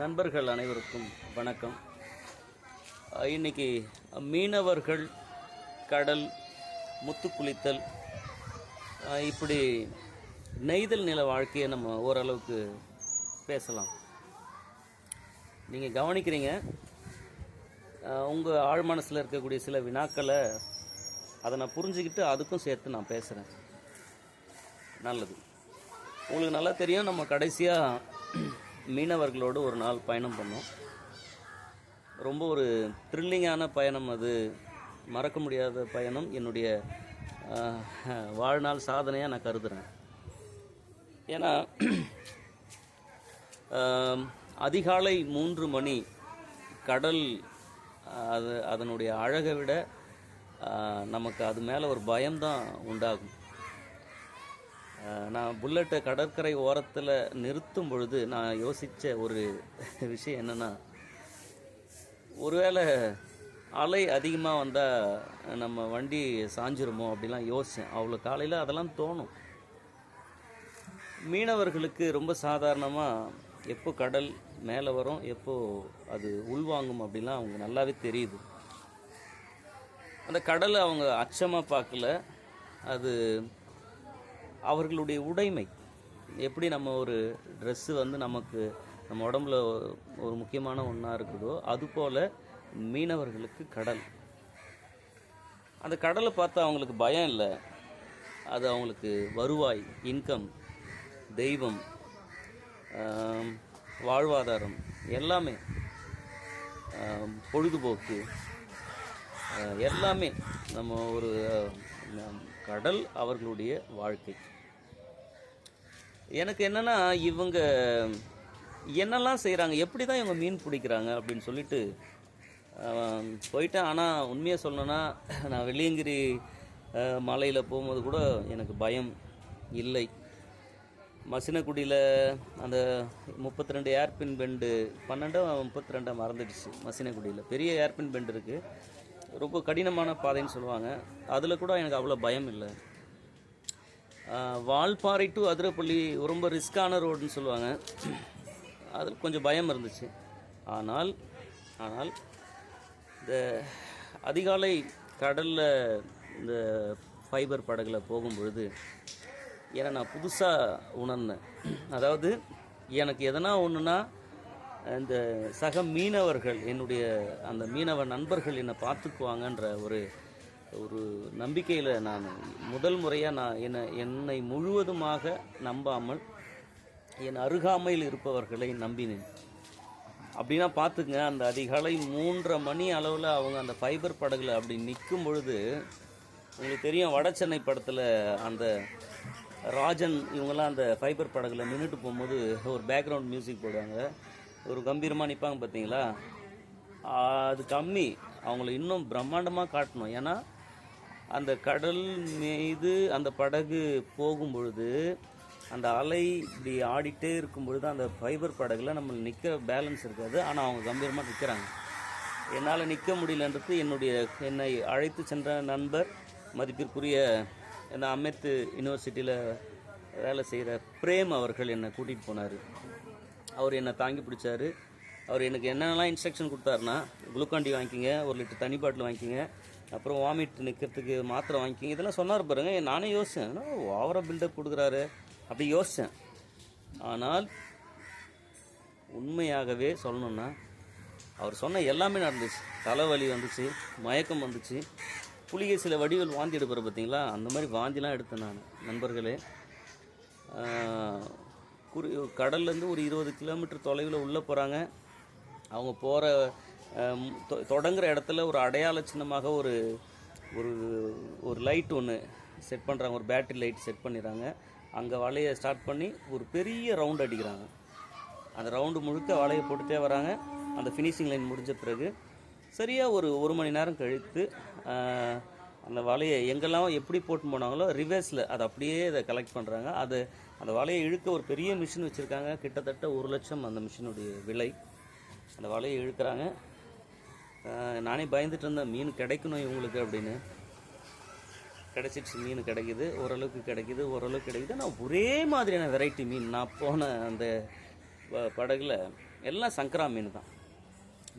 நண்பர்கள் அனைவருக்கும் வணக்கம். இன்றைக்கி இன்னைக்கு மீனவர்கள் கடல் முத்து குளித்தல் இப்படி நெய்தல் நில வாழ்க்கையை நம்ம ஓரளவுக்கு பேசலாம். நீங்கள் கவனிக்கிறீங்க உங்கள் ஆழ் மனசில் இருக்கக்கூடிய சில வினாக்களை அதை நான் புரிஞ்சுக்கிட்டு அதுக்கும் சேர்த்து நான் பேசுகிறேன் நல்லது. உங்களுக்கு நல்லா தெரியும் நம்ம கடைசியாக மீனவர்களோடு ஒரு நாள் பயணம் பண்ணோம். ரொம்ப ஒரு த்ரில்லிங்கான பயணம் அது. மறக்க முடியாத பயணம். என்னுடைய வாழ்நாள் சாதனையாக நான் கருதுகிறேன் ஏன்னா அதிகாலை மூன்று மணி கடல் அது அதனுடைய அழகை விட நமக்கு அது மேலே ஒரு பயம்தான் உண்டாகும். நான் புல்லட்டை கடற்கரை ஓரத்தில் நிறுத்தும் பொழுது நான் யோசித்த ஒரு விஷயம் என்னென்னா ஒருவேளை அலை அதிகமாக வந்தால் நம்ம வண்டி சாஞ்சிருமோ அப்படிலாம் யோசித்தேன் அவ்வளோ காலையில் அதெல்லாம் தோணும். மீனவர்களுக்கு ரொம்ப சாதாரணமாக எப்போ கடல் மேலே வரும் எப்போ அது உள்வாங்கும் அப்படிலாம் அவங்க நல்லாவே தெரியுது. அந்த கடலை அவங்க அச்சமாக பார்க்கல. அது அவர்களுடைய உடைமை. எப்படி நம்ம ஒரு ட்ரெஸ்ஸு வந்து நமக்கு நம்ம உடம்புல ஒரு முக்கியமான ஒன்றா இருக்குதோ அதுபோல் மீனவர்களுக்கு கடல். அந்த கடலை பார்த்தா அவங்களுக்கு பயம் இல்லை. அது அவங்களுக்கு வருவாய் இன்கம் தெய்வம் வாழ்வாதாரம் எல்லாமே பொழுதுபோக்கு எல்லாமே நம்ம ஒரு கடல் அவர்களுடைய வாழ்க்கை. எனக்கு என்னன்னா இவங்க என்னெல்லாம் செய்கிறாங்க எப்படி தான் இவங்க மீன் பிடிக்கிறாங்க அப்படின்னு சொல்லிட்டு போயிட்டேன். ஆனால் உண்மையை சொல்லணுன்னா நான் வெள்ளியங்கிரி மலையில் போகும்போது கூட எனக்கு பயம் இல்லை. மசினக்குடியில் அந்த முப்பத்தி ரெண்டு ஏர்பின் பெண்டு பன்னெண்டோ முப்பத்தி ரெண்டாக மறந்துடுச்சு மசினக்குடியில். பெரிய ஏர்பின் பெண்டு இருக்குது ரொம்ப கடினமான பாதைன்னு சொல்லுவாங்க. அதில் கூட எனக்கு அவ்வளோ பயம் இல்லை. வால்பாறை டு அதிரப்பள்ளி ரொம்ப ரிஸ்கான ரோடுன்னு சொல்லுவாங்க. அதில் கொஞ்சம் பயம் இருந்துச்சு. ஆனால் ஆனால் இந்த அதிகாலை கடலில் இந்த ஃபைபர் படகுல போகும்பொழுது ஏன்னா நான் புதுசாக உணர்ந்தேன். அதாவது எனக்கு எதனா ஒன்றுனா இந்த சக மீனவர்கள் என்னுடைய அந்த மீனவ நண்பர்கள் என்னை பார்த்துக்குவாங்கன்ற ஒரு ஒரு நம்பிக்கையில் நான் முதல் முறையாக நான் என்னை என்னை முழுவதுமாக நம்பாமல் என் அருகாமையில் இருப்பவர்களை நம்பினேன். அப்படின்னா பார்த்துங்க அந்த அதிகாலை மூன்றரை மணி அளவில் அவங்க அந்த ஃபைபர் படகுல அப்படி நிற்கும் பொழுது உங்களுக்கு தெரியும் வட சென்னை படத்தில் அந்த ராஜன் இவங்கெல்லாம் அந்த ஃபைபர் படகுல நின்றுட்டு போகும்போது ஒரு பேக்ரவுண்ட் மியூசிக் போடுவாங்க. ஒரு கம்பீரமாக நிற்பாங்க பார்த்தீங்களா அது கம்மி. அவங்கள இன்னும் பிரம்மாண்டமாக காட்டணும். ஏன்னா அந்த கடல் மீது அந்த படகு போகும் பொழுது அந்த அலை இப்படி ஆடிட்டே இருக்கும் பொழுது அந்த ஃபைபர் படகுல நம்ம நிற்கிற பேலன்ஸ் இருக்காது. ஆனால் அவங்க கம்பீரமாக நிற்கிறாங்க என்னால் நிற்க முடியலன்றது என்னுடைய என்னை அழைத்து சென்ற நண்பர் மதிப்பிற்குரிய இந்த அமெத் யூனிவர்சிட்டியில் வேலை செய்கிற பிரேம் அவர்கள் என்னை கூட்டிகிட்டு போனார். அவர் என்னை தாங்கி பிடிச்சாரு. அவர் எனக்கு என்னென்னலாம் இன்ஸ்ட்ரக்ஷன் கொடுத்தாருன்னா குளுக்காண்டி வாங்கிக்கிங்க ஒரு லிட்டர் தண்ணி பாட்டில் வாங்கிக்கிங்க அப்புறம் வாமிட் நிற்கிறதுக்கு மாத்திரை வாங்கிக்கிங்க இதெல்லாம் சொன்னார் பாருங்க. நானே யோசித்தேன் ஓவராக பில்டப் கொடுக்குறாரு அப்படி யோசித்தேன் ஆனால் உண்மையாகவே சொல்லணும்னா அவர் சொன்ன எல்லாமே நடந்துச்சு. தலைவலி வந்துச்சு மயக்கம் வந்துச்சு. புளிகை சில வடிவில் வாந்தி எடுப்பார் பார்த்தீங்களா அந்த மாதிரி வாந்திலாம் எடுத்தேன் நான். நண்பர்களே கடல்லேருந்து ஒரு இருபது கிலோமீட்டர் தொலைவில் உள்ளே போகிறாங்க. அவங்க போகிற தொடங்குற இடத்துல ஒரு அடையாள சின்னமாக ஒரு ஒரு ஒரு லைட் ஒன்று செட் பண்ணுறாங்க. ஒரு பேட்டரி லைட் செட் பண்ணிடுறாங்க. அங்கே வலையை ஸ்டார்ட் பண்ணி ஒரு பெரிய ரவுண்ட் அடிக்கிறாங்க. அந்த ரவுண்டு முழுக்க வலையை போட்டுட்டே வராங்க. அந்த ஃபினிஷிங் லைன் முடிஞ்ச பிறகு சரியாக ஒரு ஒரு மணி நேரம் கழித்து அந்த வலையை எங்கெல்லாம் எப்படி போட்டு போனாங்களோ ரிவர்ஸில் அதை அப்படியே அதை கலெக்ட் பண்ணுறாங்க. அது அந்த வலையை இழுக்க ஒரு பெரிய மிஷின் வச்சுருக்காங்க. கிட்டத்தட்ட ஒரு லட்சம் அந்த மிஷினுடைய விலை. அந்த வலையை இழுக்கிறாங்க. நானே பயந்துட்டு இருந்தேன் மீன் கிடைக்கணும் இவங்களுக்கு அப்படின்னு. கிடைச்சிடுச்சு மீன் கிடைக்குது ஓரளவுக்கு கிடைக்குது ஓரளவுக்கு கிடைக்குது. ஆனால் ஒரே மாதிரியான வெரைட்டி மீன். நான் போன அந்த படகில் படகுல எல்லாம் சங்கரா மீன் தான்.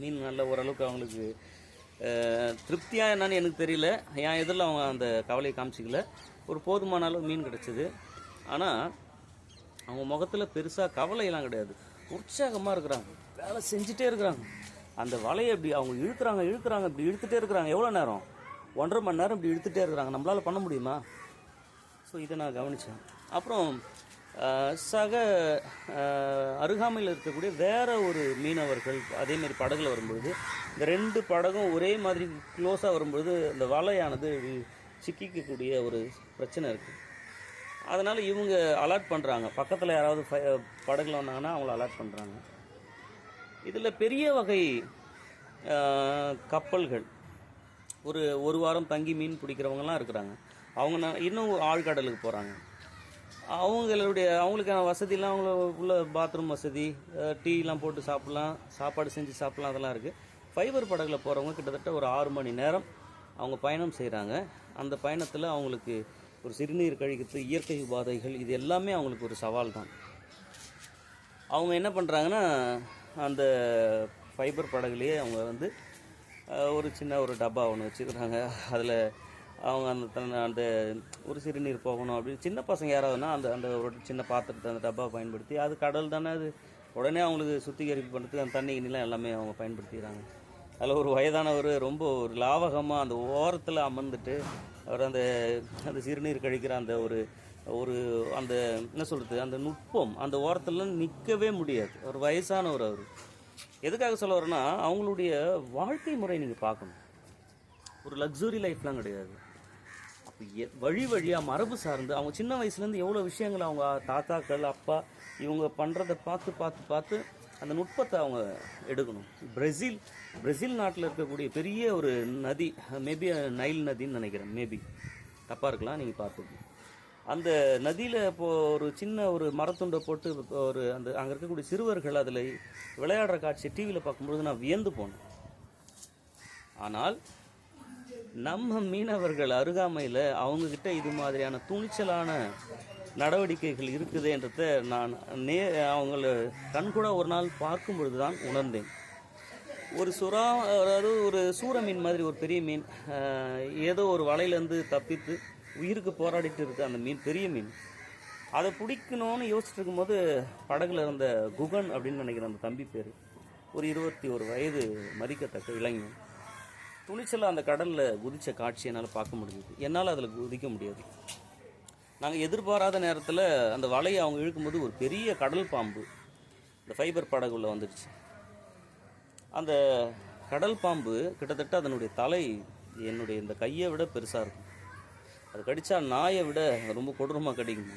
மீன் நல்ல ஓரளவுக்கு அவங்களுக்கு திருப்தியாக என்னன்னு எனக்கு தெரியல. என் எதிரில் அவங்க அந்த கவலையை காமிச்சிக்கல. ஒரு போதுமான அளவு மீன் கிடச்சிது. ஆனால் அவங்க முகத்தில் பெருசாக கவலையெல்லாம் கிடையாது. உற்சாகமாக இருக்கிறாங்க. வேலை செஞ்சுட்டே இருக்கிறாங்க. அந்த வலையை இப்படி அவங்க இழுக்கிறாங்க இழுக்கிறாங்க இப்படி இழுத்துட்டே இருக்கிறாங்க. எவ்வளோ நேரம்? ஒன்றரை மணி நேரம் இப்படி இழுத்துட்டே இருக்கிறாங்க. நம்மளால் பண்ண முடியுமா? ஸோ இதை நான் கவனித்தேன் அப்புறம் சக அருகாமையில் இருக்கக்கூடிய வேற ஒரு மீனவர்கள் அதேமாரி படகுல வரும்பொழுது இந்த ரெண்டு படகும் ஒரே மாதிரி க்ளோஸாக வரும்பொழுது இந்த வலையானது சிக்கிக்கக்கூடிய ஒரு பிரச்சனை இருக்குது அதனால் இவங்க அலாட் பண்ணுறாங்க பக்கத்தில் யாராவது படகுல வந்தாங்கன்னா அவங்கள அலாட் பண்ணுறாங்க இதில் பெரிய வகை கப்பல்கள். ஒரு ஒரு வாரம் தங்கி மீன் பிடிக்கிறவங்கலாம் இருக்கிறாங்க. அவங்க ந- இன்னும் ஆழ்கடலுக்கு போகிறாங்க அவங்களுடைய அவங்களுக்கான வசதிலாம் அவங்கள உள்ள பாத்ரூம் வசதி டீலாம் போட்டு சாப்பிட்லாம். சாப்பாடு செஞ்சு சாப்பிட்லாம் அதெல்லாம் இருக்குது ஃபைபர் படகுல போகிறவங்க கிட்டத்தட்ட ஒரு ஆறு மணி நேரம் அவங்க பயணம் செய்கிறாங்க அந்த பயணத்தில் அவங்களுக்கு ஒரு சிறுநீர் கழிக்கிறது இயற்கை உபாதைகள் இது எல்லாமே அவங்களுக்கு ஒரு சவால் தான் அவங்க என்ன பண்ணுறாங்கன்னா அந்த ஃபைபர் படகுலேயே அவங்க வந்து ஒரு சின்ன ஒரு டப்பா ஒன்று வச்சுக்கிறாங்க அதில் அவங்க அந்த தன் அந்த ஒரு சிறுநீர் போகணும் அப்படின்னு சின்ன பசங்க யாராவதுனா அந்த அந்த ஒரு சின்ன பாத்திரத்தை அந்த டப்பா பயன்படுத்தி அது கடல் தானே அது உடனே அவங்களுக்கு சுத்திகரிப்பு பண்ணுறதுக்கு அந்த தண்ணி கிண்ணிலாம் எல்லாமே அவங்க பயன்படுத்திக்கிறாங்க. அதில் ஒரு வயதானவர் ரொம்ப ஒரு லாவகமாக அந்த ஓரத்தில் அமர்ந்துட்டு அவர் அந்த அந்த சிறுநீர் கழிக்கிற அந்த ஒரு ஒரு அந்த என்ன சொல்கிறது அந்த நுட்பம் அந்த ஓரத்தில் நிற்கவே முடியாது. ஒரு வயசானவர் அவர். எதுக்காக சொல்ல வரேன்னா அவங்களுடைய வாழ்க்கை முறை நீங்கள் பார்க்கணும். ஒரு லக்ஸுரி லைஃப்லாம் கிடையாது. அப்போ வழி வழியாக மரபு சார்ந்து அவங்க சின்ன வயசுலேருந்து எவ்வளோ விஷயங்கள் அவங்க தாத்தாக்கள் அப்பா இவங்க பண்ணுறத பார்த்து பார்த்து பார்த்து அந்த நுட்பத்தை அவங்க எடுக்கணும். பிரேசில் பிரேசில் நாட்டில் இருக்கக்கூடிய பெரிய ஒரு நதி மேபி நைல் நதின்னு நினைக்கிறேன் மேபி தப்பாக இருக்கலாம் நீங்கள் பார்த்துக்கணும் அந்த நதியில் இப்போது ஒரு சின்ன ஒரு மரத்துண்டை போட்டு ஒரு அந்த அங்கே இருக்கக்கூடிய சிறுவர்கள் அதில் விளையாடுற காட்சி டிவியில் பார்க்கும்பொழுது நான் வியந்து போனேன். ஆனால் நம்ம மீனவர்கள் அருகாமையில் அவங்கக்கிட்ட இது மாதிரியான துணிச்சலான நடவடிக்கைகள் இருக்குது என்றத நான் நே அவங்கள கண்கூட ஒரு நாள் பார்க்கும் பொழுது தான் உணர்ந்தேன். ஒரு சுறா அதாவது ஒரு சூற மீன் மாதிரி ஒரு பெரிய மீன் ஏதோ ஒரு வலையிலேருந்து தப்பித்து உயிருக்கு போராடிட்டு இருக்க அந்த மீன் பெரிய மீன். அதை பிடிக்கணும்னு யோசிச்சுட்டு இருக்கும்போது படகுல இருந்த குகன் அப்படின்னு நினைக்கிற அந்த தம்பி பேர் ஒரு இருபத்தி ஒரு வயது மதிக்கத்தக்க இளைஞன். துணிச்சலாக அந்த கடலில் குதித்த காட்சி என்னால் பார்க்க முடியுது என்னால் அதில் குதிக்க முடியாது. நாங்கள் எதிர்பாராத நேரத்தில் அந்த வலையை அவங்க இழுக்கும்போது ஒரு பெரிய கடல் பாம்பு இந்த ஃபைபர் படகுள்ள வந்துடுச்சு. அந்த கடல் பாம்பு கிட்டத்தட்ட அதனுடைய தலை என்னுடைய இந்த கையை விட பெருசாக இருக்கும். அது கடித்தா நாயை விட ரொம்ப கொடூரமாக கடிக்கும்.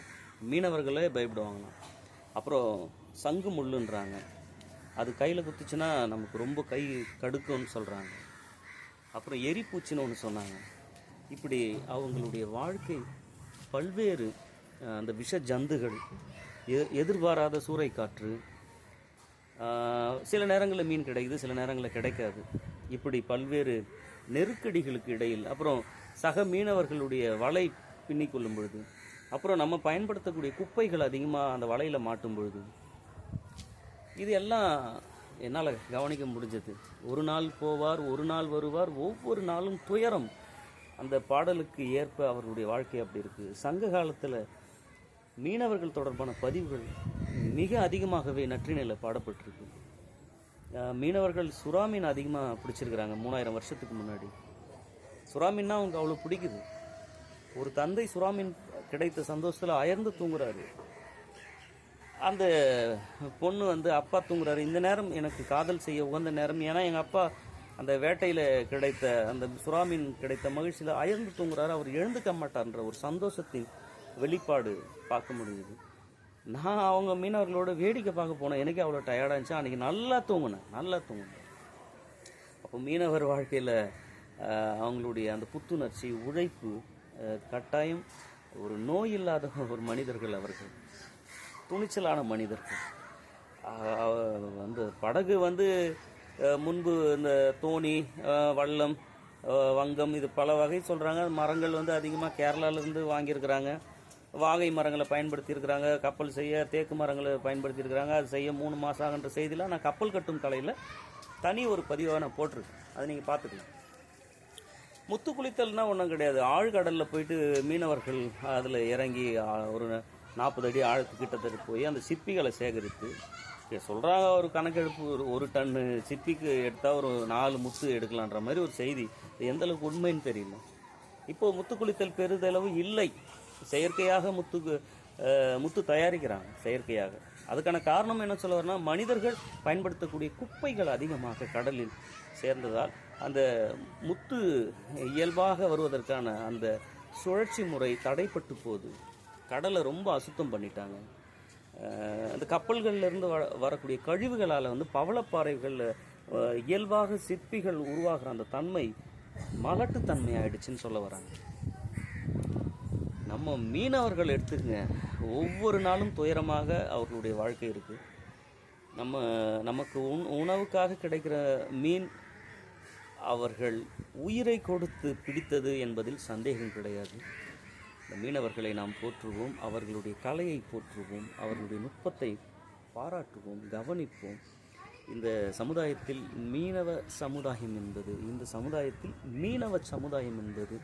மீனவர்களே பயப்படுவாங்கண்ணா அப்புறம் சங்கு முள்ளுன்றாங்க. அது கையில் குத்துச்சுன்னா நமக்கு ரொம்ப கை கடுக்கும்னு சொல்கிறாங்க அப்புறம் எரிப்பூச்சின்னு ஒன்று சொன்னாங்க. இப்படி அவங்களுடைய வாழ்க்கை பல்வேறு அந்த விஷ ஜந்துகள் எ- எதிர்பாராத சூறைக்காற்று சில நேரங்களில் மீன் கிடைக்குது சில நேரங்களில் கிடைக்காது. இப்படி பல்வேறு நெருக்கடிகளுக்கு இடையில் அப்புறம் சக மீனவர்களுடைய வலை பின்னிக்கொள்ளும் பொழுது அப்புறம் நம்ம பயன்படுத்தக்கூடிய குப்பைகள் அதிகமாக அந்த வலையில் மாட்டும் பொழுது இது எல்லாம் என்னால் கவனிக்க முடிஞ்சது. ஒரு நாள் போவார் ஒரு நாள் வருவார் ஒவ்வொரு நாளும் துயரம். அந்த பாடலுக்கு ஏற்ப அவர்களுடைய வாழ்க்கை அப்படி இருக்குது சங்க காலத்தில் மீனவர்கள் தொடர்பான பதிவுகள் மிக அதிகமாகவே நற்றினையில் பாடப்பட்டிருக்கு. மீனவர்கள் சுறாமீன் அதிகமாக பிடிச்சிருக்கிறாங்க மூணாயிரம் வருஷத்துக்கு முன்னாடி. சுறாமீன்னா அவங்க அவங்களுக்கு அவ்வளோ பிடிக்குது. ஒரு தந்தை சுறாமீன் கிடைத்த சந்தோஷத்தில் அயர்ந்து தூங்குறாரு. அந்த பொண்ணு வந்து அப்பா தூங்குறாரு. இந்த நேரம் எனக்கு காதல் செய்ய உகந்த நேரம். ஏன்னா எங்கள் அப்பா அந்த வேட்டையில் கிடைத்த அந்த சுறாமீன் கிடைத்த மகிழ்ச்சியில் அயர்ந்து தூங்குறாரு. அவர் எழுந்துக்க மாட்டார்ன்ற ஒரு சந்தோஷத்தின் வெளிப்பாடு பார்க்க முடியுது. நான் அவங்க மீனவர்களோட வேடிக்கை பார்க்க போனேன். எனக்கே அவ்வளோ டயர்டாக இருந்துச்சு. அன்றைக்கி நல்லா தூங்கினேன். நல்லா தூங்கினேன். அப்போ மீனவர் வாழ்க்கையில் அவங்களுடைய அந்த புத்துணர்ச்சி உழைப்பு கட்டாயம் ஒரு நோய் இல்லாத ஒரு மனிதர்கள் அவர்கள். துணிச்சலான மனிதர்கள். அந்த வந்து படகு வந்து முன்பு இந்த தோணி வள்ளம் வல்லம் வங்கம் இது பல வகை சொல்கிறாங்க மரங்கள் வந்து அதிகமாக கேரளாலேருந்து வாங்கியிருக்கிறாங்க. வாகை மரங்களை பயன்படுத்தியிருக்கிறாங்க. கப்பல் செய்ய தேக்கு மரங்களை பயன்படுத்தியிருக்கிறாங்க. அது செய்ய மூணு மாதம் ஆகின்ற செய்திலாம் நான் கப்பல் கட்டும் கலையில் தனி ஒரு பதிவாக நான் போட்டிருக்கேன். அதை நீங்கள் பார்த்துக்கலாம். முத்து குளித்தல்னா ஒன்றும் கிடையாது. ஆழ்கடலில் போயிட்டு மீனவர்கள் அதில் இறங்கி ஒரு நாற்பது அடி ஆழத்து கிட்டத்தட்ட போய் அந்த சிப்பிகளை சேகரித்து சொல்கிறாங்க ஒரு கணக்கெடுப்பு ஒரு ஒரு டன்னு சிப்பிக்கு எடுத்தால் ஒரு நாலு முத்து எடுக்கலான்ற மாதிரி ஒரு செய்தி. இது எந்த அளவுக்கு உண்மைன்னு தெரியல. இப்போ முத்து குளித்தல் பெரிதளவு இல்லை. செயற்கையாக முத்துக்கு முத்து தயாரிக்கிறாங்க செயற்கையாக. அதுக்கான காரணம் என்ன சொல்ல வரனா மனிதர்கள் பயன்படுத்தக்கூடிய குப்பைகள் அதிகமாக கடலில் சேர்ந்ததால் அந்த முத்து இயல்பாக வருவதற்கான அந்த சுழற்சி முறை தடைப்பட்டு போகுது கடலை ரொம்ப அசுத்தம் பண்ணிட்டாங்க. அந்த கப்பல்கள்லேருந்து வ வரக்கூடிய கழிவுகளால் வந்து பவளப்பாறைகள் இயல்பாக சிற்பிகள் உருவாகிற அந்த தன்மை மலட்டுத்தன்மை ஆயிடுச்சுன்னு சொல்ல வராங்க. நம்ம மீனவர்கள் எடுத்துக்கங்க. ஒவ்வொரு நாளும் துயரமாக அவர்களுடைய வாழ்க்கை இருக்குது நம்ம நமக்கு உண் உணவுக்காக கிடைக்கிற மீன் அவர்கள் உயிரை கொடுத்து பிடித்தது என்பதில் சந்தேகம் கிடையாது. இந்த மீனவர்களை நாம் போற்றுவோம் அவர்களுடைய கலையை போற்றுவோம் அவர்களுடைய நுட்பத்தை பாராட்டுவோம் கவனிப்போம். இந்த சமுதாயத்தில் மீனவ சமுதாயம் என்பது இந்த சமுதாயத்தில் மீனவ சமுதாயம் என்பது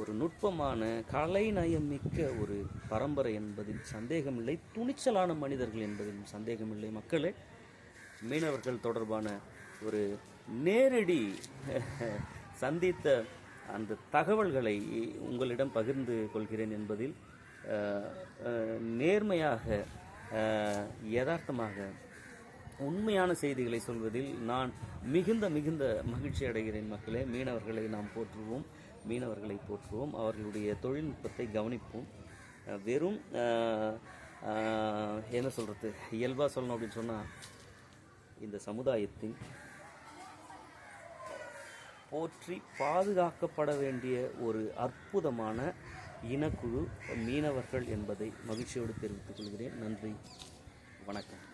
ஒரு நுட்பமான கலை நயமிக்க ஒரு பரம்பரை என்பதில் சந்தேகமில்லை. துணிச்சலான மனிதர்கள் என்பதிலும் சந்தேகமில்லை. மக்களே மீனவர்கள் தொடர்பான ஒரு நேரடி சந்தித்த அந்த தகவல்களை உங்களிடம் பகிர்ந்து கொள்கிறேன் என்பதில் நேர்மையாக யதார்த்தமாக உண்மையான செய்திகளை சொல்வதில் நான் மிகுந்த மிகுந்த மகிழ்ச்சி அடைகிறேன் மக்களே. மீனவர்களை நாம் போற்றுவோம். மீனவர்களை போற்றுவோம். அவர்களுடைய தொழில்நுட்பத்தை கவனிப்போம். வெறும் என்ன சொல்கிறது இயல்பாக சொல்லணும் அப்படின்னு சொன்னால் இந்த சமுதாயத்தின் போற்றி பாதுகாக்கப்பட வேண்டிய ஒரு அற்புதமான இனக்குழு மீனவர்கள் என்பதை மகிழ்ச்சியோடு தெரிவித்துக் கொள்கிறேன். நன்றி. வணக்கம்.